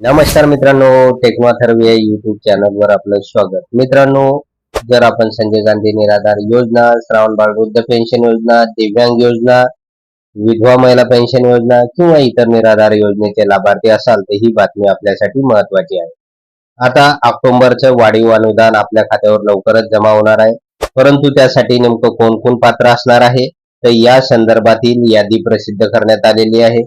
नमस्कार मित्रांनो टेक्नॉथर्व या युट्यूब चॅनलवर आपलं स्वागत. मित्रांनो जर आपण संजय गांधी निराधार योजना श्रावण बाळ वृद्ध पेन्शन योजना दिव्यांग योजना विधवा महिला पेन्शन योजना किंवा इतर निराधार योजनेचे लाभार्थी असाल तर ही बातमी आपल्यासाठी महत्वाची आहे. आता ऑक्टोबरचं वाढीव अनुदान आपल्या खात्यावर लवकरच जमा होणार आहे. परंतु त्यासाठी नेमकं कोण कोण पात्र असणार आहे? तर या संदर्भातील यादी प्रसिद्ध करण्यात आलेली आहे.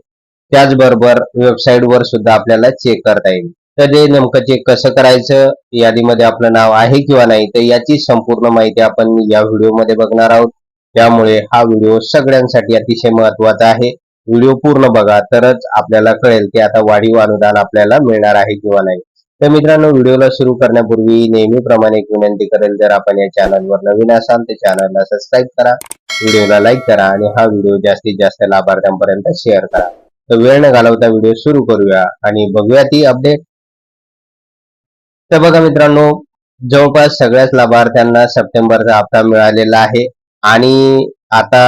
त्याचबरोबर वेबसाईट वर सुद्धा आपल्याला चेक करता येईल. तर ते नेमकं चेक कसं करायचं यादीमध्ये आपलं नाव आहे किंवा नाही तर याची संपूर्ण माहिती आपण या व्हिडिओमध्ये बघणार आहोत. त्यामुळे हा व्हिडिओ सगळ्यांसाठी अतिशय महत्त्वाचा आहे. व्हिडिओ पूर्ण बघा तरच आपल्याला कळेल की आता वाढीव अनुदान आपल्याला मिळणार आहे किंवा नाही. तर मित्रांनो व्हिडिओला सुरू करण्यापूर्वी नेहमीप्रमाणे एक विनंती करेल जर आपण या चॅनलवर नवीन असाल तर चॅनलला सबस्क्राईब करा. व्हिडिओला लाईक करा आणि हा व्हिडिओ जास्तीत जास्त लाभार्थ्यांपर्यंत शेअर करा. तर वेळ न घालवता व्हिडिओ सुरू करूया आणि बघूया ती अपडेट तर बघा मित्रांनो जवळपास सगळ्याच लाभार्थ्यांना सप्टेंबरचा हप्ता मिळालेला आहे आणि आता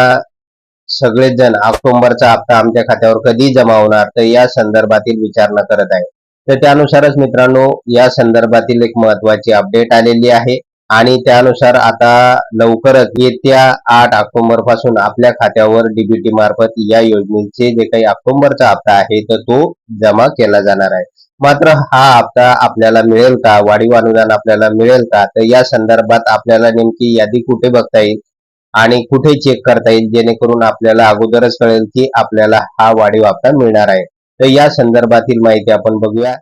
सगळेच जण ऑक्टोबरचा हप्ता आमच्या खात्यावर कधी जमा होणार तर या संदर्भातील विचारणा करत आहे. तर त्यानुसारच मित्रांनो या संदर्भातील एक महत्वाची अपडेट आलेली आहे. आणि त्यानुसार आता लवकरच येत्या आठ ऑक्टोबरपासून आपल्या खात्यावर डीबीटी मार्फत या योजनेचे जे काही ऑक्टोबरचा हप्ता आहे तर तो जमा केला जाणार आहे. मात्र हा हप्ता आपल्याला मिळेल का? वाढीव अनुदान आपल्याला मिळेल का? तर या संदर्भात आपल्याला नेमकी यादी कुठे बघता येईल आणि कुठे चेक करता येईल जेणेकरून आपल्याला अगोदरच कळेल की आपल्याला हा वाढीव हप्ता मिळणार आहे? तर या संदर्भातील माहिती आपण बघूया.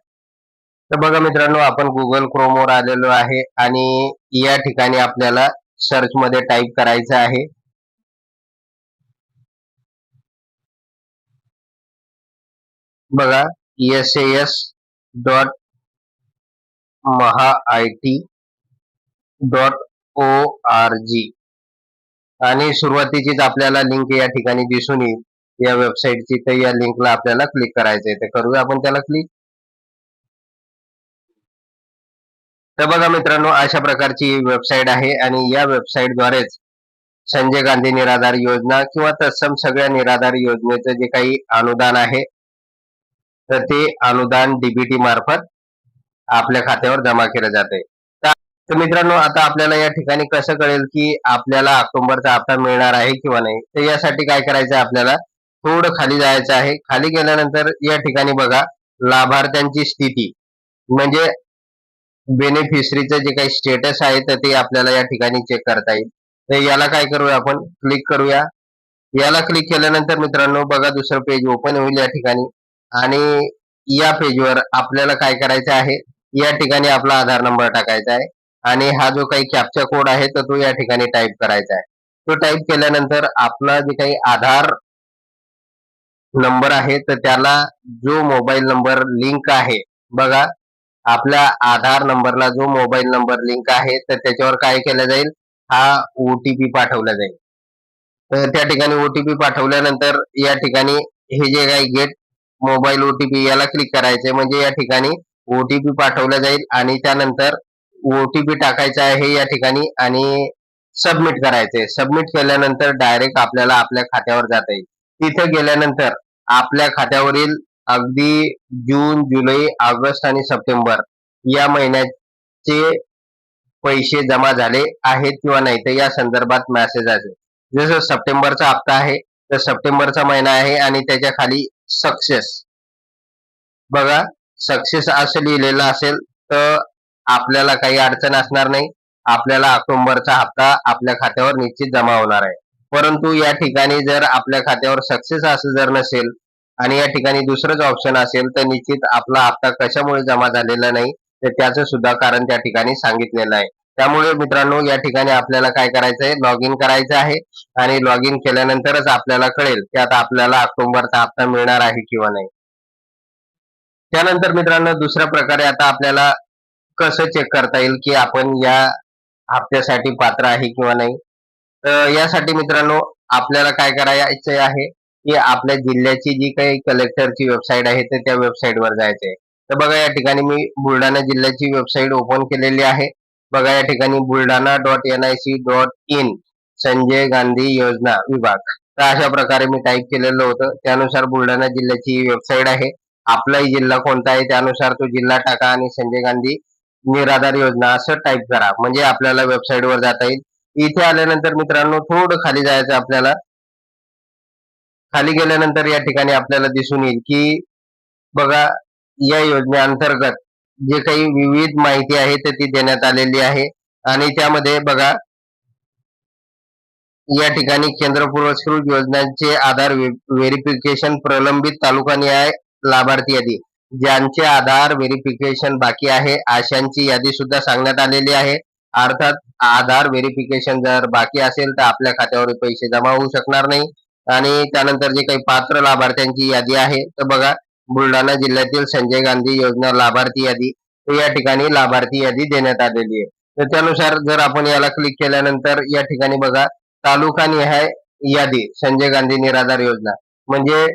तर बघा मित्रांनो आपण गुगल क्रोमवर आलेलो आहे आणि या ठिकाणी आपल्याला सर्च मध्ये टाईप करायचं आहे. बघा S S dot Maha I T dot O R G आणि सुरुवातीचीच आपल्याला लिंक या ठिकाणी दिसून येईल. या वेबसाईटची तर या लिंकला आपल्याला क्लिक करायचं आहे. तर करूया आपण त्याला क्लिक तर बघा मित्रांनो अशा प्रकारची वेबसाईट आहे आणि या वेबसाईटद्वारेच संजय गांधी निराधार योजना किंवा तत्सम सगळ्या निराधार योजनेचं जे काही अनुदान आहे तर ते अनुदान डीबीटी मार्फत आपल्या खात्यावर जमा केलं जाते तर मित्रांनो आता आपल्याला या ठिकाणी कसं कळेल की आपल्याला ऑक्टोबरचा हप्ता मिळणार आहे किंवा नाही? तर यासाठी काय करायचं आहे आपल्याला? थोडं खाली जायचं आहे. खाली गेल्यानंतर या ठिकाणी बघा लाभार्थ्यांची स्थिती. म्हणजे बेनिफिशरीचं जे काही स्टेटस आहे तर ते आपल्याला या ठिकाणी चेक करता येईल. तर याला काय करूया आपण? क्लिक करूया. याला क्लिक केल्यानंतर मित्रांनो बघा दुसरं पेज ओपन होईल या ठिकाणी. आणि या पेजवर आपल्याला काय करायचं आहे? या ठिकाणी आपला आधार नंबर टाकायचा आहे. आणि हा जो काही कॅप्चा कोड आहे तर तो या ठिकाणी टाईप करायचा आहे. तो टाईप केल्यानंतर आपला जे काही आधार नंबर आहे तर त्याला जो मोबाईल नंबर लिंक आहे बघा. आपल्या आधार नंबरला जो मोबाईल नंबर लिंक आहे तर त्याच्यावर काय केलं जाईल? हा ओटीपी पाठवला जाईल. तर त्या ठिकाणी ओटीपी पाठवल्यानंतर या ठिकाणी हे जे काही गेट मोबाईल ओटीपी याला क्लिक करायचे म्हणजे या ठिकाणी ओटीपी पाठवला जाईल आणि त्यानंतर ओटीपी टाकायचा आहे या ठिकाणी आणि सबमिट करायचे. सबमिट केल्यानंतर डायरेक्ट आपल्याला आपल्या खात्यावर जाता येईल. तिथे गेल्यानंतर आपल्या खात्यावरील अगदी जून जुलै ऑगस्ट आणि सप्टेंबर या महिन्याचे पैसे जमा झाले आहेत किंवा नाही तर या संदर्भात मेसेज असेल जसं सप्टेंबरचा हप्ता आहे तर सप्टेंबरचा महिना आहे आणि त्याच्याखाली सक्सेस बघा सक्सेस असं लिहिलेलं असेल तर आपल्याला काही अडचण असणार नाही. आपल्याला ऑक्टोबरचा हप्ता आपल्या खात्यावर निश्चित जमा होणार आहे. परंतु या ठिकाणी जर आपल्या खात्यावर सक्सेस असं जर नसेल आणि या ठिकाणी दुसरंच ऑप्शन असेल तर निश्चित आपला हप्ता कशामुळे जमा झालेला नाही तर त्याचं सुद्धा कारण त्या ठिकाणी सांगितलेलं आहे. त्यामुळे मित्रांनो या ठिकाणी आपल्याला काय करायचं आहे? लॉग इन करायचं आहे आणि लॉग इन केल्यानंतरच आपल्याला कळेल की आता आपल्याला ऑक्टोबरचा हप्ता मिळणार आहे किंवा नाही. त्यानंतर मित्रांनो दुसऱ्या प्रकारे आता आपल्याला कसं चेक करता येईल की आपण या हप्त्यासाठी पात्र आहे किंवा नाही? तर यासाठी मित्रांनो आपल्याला काय करायचं आहे? की आपल्या जिल्ह्याची जी काही कलेक्टरची वेबसाईट आहे तर त्या वेबसाईटवर जायचं आहे. तर बघा या ठिकाणी मी बुलढाणा जिल्ह्याची वेबसाईट ओपन केलेली आहे. बघा या ठिकाणी Buldhana dot N I C dot in Sanjay Gandhi योजना विभाग. तर अशा प्रकारे मी टाईप केलेलं होतं. त्यानुसार बुलढाणा जिल्ह्याची वेबसाईट आहे. आपलाही जिल्हा कोणता आहे त्यानुसार तो जिल्हा टाका आणि संजय गांधी निराधार योजना असं टाईप करा. म्हणजे आपल्याला वेबसाईटवर जाता येईल. इथे आल्यानंतर मित्रांनो थोडं खाली जायचं आपल्याला. खाली गेल्यानंतर या ठिकाणी आपल्याला दिसून येईल की बघा या योजनेअंतर्गत जे काही विविध माहिती आहे तर ती देण्यात आलेली आहे. आणि त्यामध्ये बघा या ठिकाणी केंद्र पुरस्कृत योजनांचे आधार व्हेरिफिकेशन प्रलंबित तालुकानिहाय लाभार्थी यादी. ज्यांचे आधार व्हेरिफिकेशन बाकी आहे अशांची यादी सुद्धा सांगण्यात आलेली आहे. अर्थात आधार व्हेरिफिकेशन जर बाकी असेल तर आपल्या खात्यावर पैसे जमा होऊ शकणार नाही. आणि त्यानंतर जे काही पात्र लाभार्थ्यांची यादी आहे तर बघा बुलढाणा जिल्ह्यातील संजय गांधी योजना लाभार्थी यादी या ठिकाणी लाभार्थी यादी देण्यात आलेली आहे. तर त्यानुसार जर आपण याला क्लिक केल्यानंतर या ठिकाणी बघा तालुका निहाय यादी संजय गांधी निराधार योजना. म्हणजे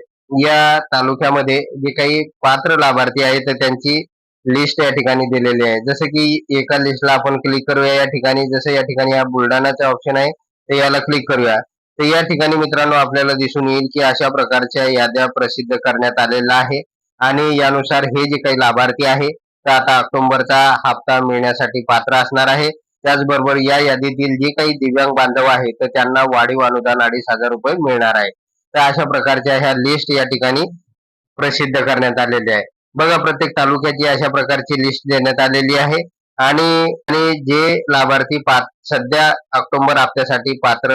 या तालुक्यामध्ये जे काही पात्र लाभार्थी आहेत तर त्यांची लिस्ट या ठिकाणी दिलेली आहे. जसं की एका लिस्टला आपण क्लिक करूया या ठिकाणी जसं या ठिकाणी हा बुलढाणाचा ऑप्शन आहे तर याला क्लिक करूया. तर या ठिकाणी मित्रांनो आपल्याला दिसून येईल की अशा प्रकारच्या याद्या प्रसिद्ध करण्यात आलेल्या आहे. आणि यानुसार हे जे काही लाभार्थी आहे तर आता ऑक्टोबरचा हप्ता मिळण्यासाठी पात्र असणार आहे. त्याचबरोबर या यादीतील जे काही दिव्यांग बांधव आहे तर त्यांना वाढीव अनुदान अडीच हजार रुपये मिळणार आहे. तर अशा प्रकारच्या ह्या लिस्ट या ठिकाणी प्रसिद्ध करण्यात आलेल्या आहे बघा प्रत्येक तालुक्याची अशा प्रकारची लिस्ट देण्यात आलेली आहे. आणि आणि जे लाभार्थी सध्या ऑक्टोबर हप्त्यासाठी पात्र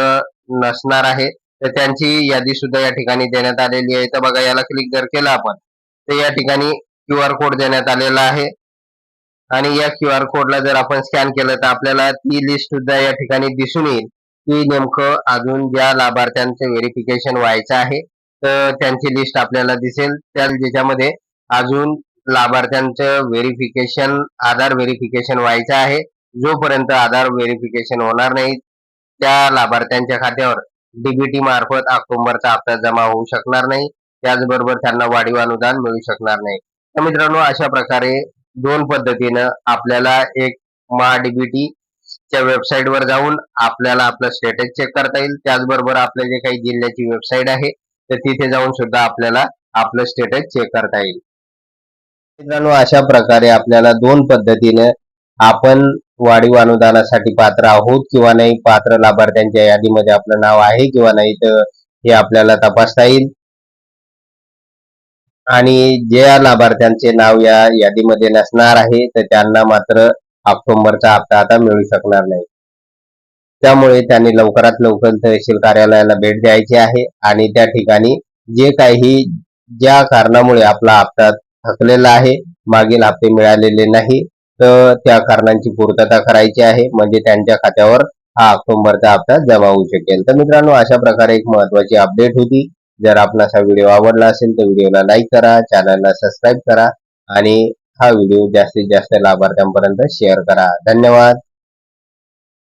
नसणार आहे. तर त्यांची यादी सुद्धा या ठिकाणी देण्यात आलेली आहे. तर बघा याला क्लिक जर केलं आपण तर या ठिकाणी क्यू आर कोड देण्यात आलेला आहे. आणि या क्यू आर कोडला जर आपण स्कॅन केलं तर आपल्याला ती लिस्ट सुद्धा या ठिकाणी दिसून येईल. की नेमकं अजून ज्या लाभार्थ्यांचं व्हेरिफिकेशन व्हायचं आहे तर त्यांची लिस्ट आपल्याला दिसेल. त्या ज्याच्यामध्ये अजून लाभार्थ्यांचं व्हेरिफिकेशन आधार व्हेरिफिकेशन व्हायचं आहे. जोपर्यंत आधार व्हेरिफिकेशन होणार नाही त्या लाभार्थ्यांच्या खात्यावर डीबीटी मार्फत ऑक्टोबरचा हप्ता जमा होऊ शकणार नाही. त्याचबरोबर त्यांना वाढीव अनुदान मिळू शकणार नाही. तर मित्रांनो अशा प्रकारे दोन पद्धतीनं आपल्याला एक महाडीबीटी च्या वेबसाईट वर जाऊन आपल्याला आपलं स्टेटस चेक करता येईल. त्याचबरोबर आपल्या जे काही जिल्ह्याची वेबसाईट आहे तर तिथे जाऊन सुद्धा आपल्याला आपलं स्टेटस चेक करता येईल. मित्रांनो अशा प्रकारे आपल्याला दोन पद्धतीने आपण वाढीव अनुदानासाठी पात्र आहोत किंवा नाही पात्र लाभार्थ्यांच्या यादीमध्ये आपलं नाव आहे किंवा नाही तर हे आपल्याला तपासता येईल. आणि ज्या लाभार्थ्यांचे नाव या यादीमध्ये नसणार आहे तर त्यांना मात्र ऑक्टोबरचा हप्ता आता मिळू शकणार नाही. त्यामुळे त्यांनी लवकरात लवकर तहसील कार्यालयाला भेट द्यायची आहे आणि त्या ठिकाणी जे काही ज्या कारणामुळे आपला हप्ता थकलेला आहे मागील हप्ते मिळालेले नाही तर त्या कारणांची पूर्तता करायची आहे. म्हणजे त्यांच्या खात्यावर हा ऑक्टोबरचा हप्ता जमा होऊ शकेल. तर मित्रांनो अशा प्रकारे एक महत्वाची अपडेट होती. जर आपणास हा व्हिडिओ आवडला असेल तर व्हिडिओला लाईक करा चॅनलला सबस्क्राईब करा आणि हा व्हिडिओ जास्तीत जास्त लाभार्थ्यांपर्यंत शेअर करा. धन्यवाद.